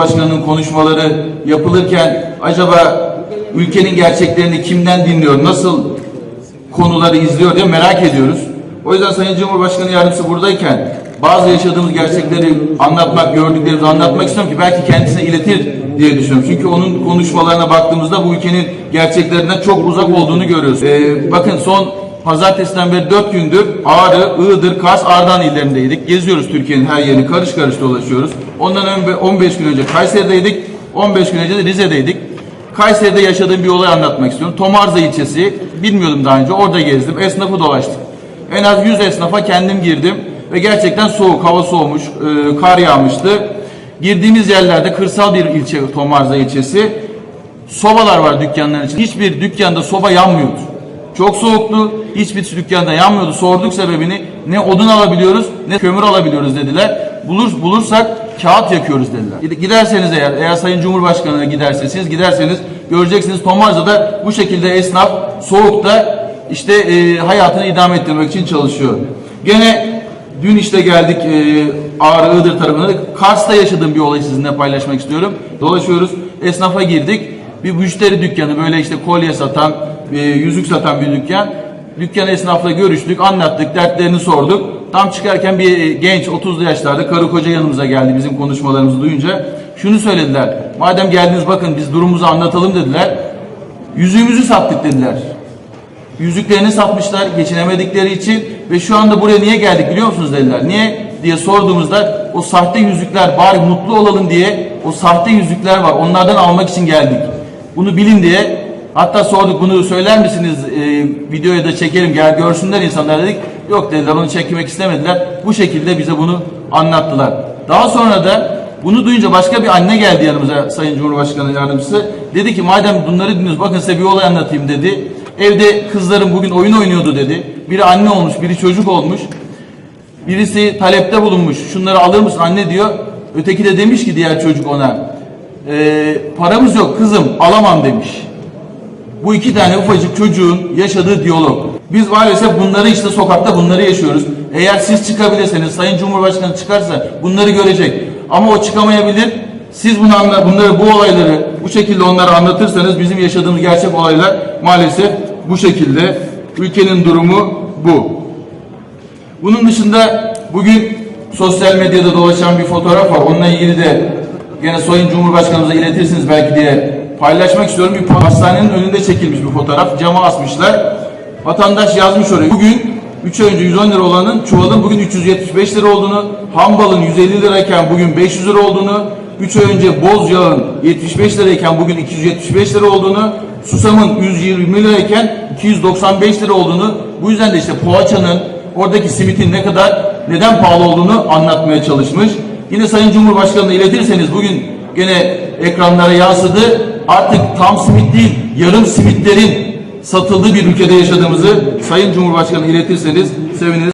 Cumhurbaşkanı'nın konuşmaları yapılırken acaba ülkenin gerçeklerini kimden dinliyor, nasıl konuları izliyor diye merak ediyoruz. O yüzden Sayın Cumhurbaşkanı Yardımcısı buradayken bazı yaşadığımız gerçekleri anlatmak, gördüklerimizi anlatmak istiyorum ki belki kendisine iletir diye düşünüyorum. Çünkü onun konuşmalarına baktığımızda bu ülkenin gerçeklerinden çok uzak olduğunu görüyoruz. Ee, bakın son pazartesiden beri dört gündür Ağrı, Iğdır, Kars, Ardahan illerindeydik. Geziyoruz Türkiye'nin her yerini, karış karış dolaşıyoruz. Ondan önce 15 gün önce Kayseri'deydik, 15 gün önce de Rize'deydik. Kayseri'de yaşadığım bir olay anlatmak istiyorum. Tomarza ilçesi, bilmiyordum daha önce, orada gezdim, esnafı dolaştık. En az 100 esnafa kendim girdim ve gerçekten soğuk, hava soğumuş, e, kar yağmıştı. Girdiğimiz yerlerde kırsal bir ilçe Tomarza ilçesi. Sobalar var dükkanların içinde. Hiçbir dükkanda soba yanmıyordu. Çok soğuktu. Hiçbir dükkanda yanmıyordu. Sorduk sebebini. Ne odun alabiliyoruz ne kömür alabiliyoruz dediler. Bulur, bulursak kağıt yakıyoruz dediler. Giderseniz eğer, eğer Sayın Cumhurbaşkanı'na giderse, siz giderseniz göreceksiniz Tomarza'da bu şekilde esnaf soğukta işte e, hayatını idame ettirmek için çalışıyor. Gene dün işte geldik e, Ağrı Iğdır tarafına. Kars'ta yaşadığım bir olayı sizinle paylaşmak istiyorum. Dolaşıyoruz. Esnafa girdik. Bir müşteri dükkanı böyle işte kolye satan, e, yüzük satan bir dükkan. Dükkan esnafla görüştük, anlattık, dertlerini sorduk. Tam çıkarken bir e, genç 30'lu yaşlarda karı koca yanımıza geldi bizim konuşmalarımızı duyunca. Şunu söylediler. Madem geldiniz bakın biz durumumuzu anlatalım dediler. Yüzüğümüzü sattık dediler. Yüzüklerini satmışlar geçinemedikleri için ve şu anda buraya niye geldik biliyor musunuz dediler. Niye diye sorduğumuzda o sahte yüzükler bari mutlu olalım diye o sahte yüzükler var onlardan almak için geldik. Bunu bilin diye hatta sorduk bunu söyler misiniz e, videoya da çekelim gel görsünler insanlar dedik. Yok dediler onu çekmek istemediler. Bu şekilde bize bunu anlattılar. Daha sonra da bunu duyunca başka bir anne geldi yanımıza Sayın Cumhurbaşkanı Yardımcısı. Dedi ki madem bunları dinliyoruz bakın size bir olay anlatayım dedi. Evde kızlarım bugün oyun oynuyordu dedi. Biri anne olmuş, biri çocuk olmuş. Birisi talepte bulunmuş. Şunları alır mısın anne diyor. Öteki de demiş ki diğer çocuk ona. "Ee, paramız yok kızım alamam demiş. Bu iki tane ufacık çocuğun yaşadığı diyalog. Biz maalesef bunları işte sokakta bunları yaşıyoruz. Eğer siz çıkabilirseniz, Sayın Cumhurbaşkanı çıkarsa bunları görecek. Ama o çıkamayabilir. Siz bunu anla, bunları, bu olayları bu şekilde onlara anlatırsanız bizim yaşadığımız gerçek olaylar maalesef bu şekilde. Ülkenin durumu bu. Bunun dışında bugün sosyal medyada dolaşan bir fotoğraf var. Onunla ilgili de gene Sayın Cumhurbaşkanımıza iletirsiniz belki diye paylaşmak istiyorum. Bir hastanenin önünde çekilmiş bir fotoğraf. Cama asmışlar. Vatandaş yazmış oraya. Bugün 3 ay önce 110 lira olanın çuvalın bugün 375 lira olduğunu, hambalın 150 lirayken bugün 500 lira olduğunu, 3 ay önce boz yağın 75 lirayken bugün 275 lira olduğunu, susamın 120 lirayken 295 lira olduğunu, bu yüzden de işte poğaçanın, oradaki simitin ne kadar neden pahalı olduğunu anlatmaya çalışmış. Yine Sayın Cumhurbaşkanı'na iletirseniz bugün gene ekranlara yansıdı. Artık tam simit değil, yarım simitlerin satıldığı bir ülkede yaşadığımızı Sayın Cumhurbaşkanı iletirseniz seviniriz.